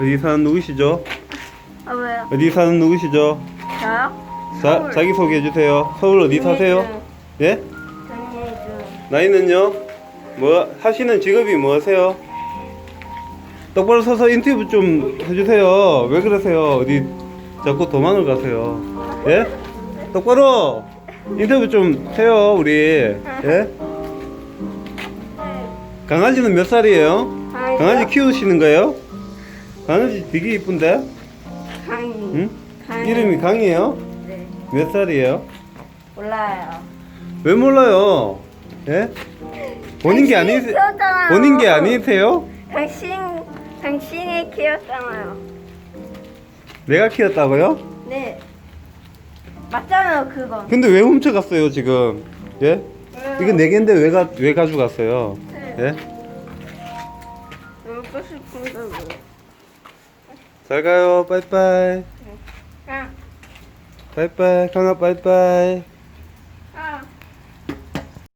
어디 사는 누구시죠? 아 왜요? 어디 사는 누구시죠? 저요? 자, 서울. 자기 소개해 주세요. 서울 어디 사세요? 예? 나이는요? 뭐 하시는 직업이 뭐세요? 똑바로 서서 인터뷰 좀 해주세요. 왜 그러세요? 어디 자꾸 도망을 가세요? 예? 똑바로 인터뷰 좀 해요, 우리. 예? 강아지는 몇 살이에요? 강아지 키우시는 거예요? 강아지 되게 이쁜데? 강이. 응? 강이. 이름이 강이에요? 네. 몇 살이에요? 몰라요. 왜 몰라요? 예? 본인 게 아니 당신이 키웠잖아요. 본인 게 아니세요? 당신 당신이 키웠잖아요. 내가 키웠다고요? 네. 맞잖아요 그거. 근데 왜 훔쳐갔어요 지금? 예? 이거 네 개인데 왜, 가, 왜 가져갔어요? 예? 먹고 싶은 거. 잘 가요. 빠이빠이. 아. 빠이빠이. 강아 빠이빠이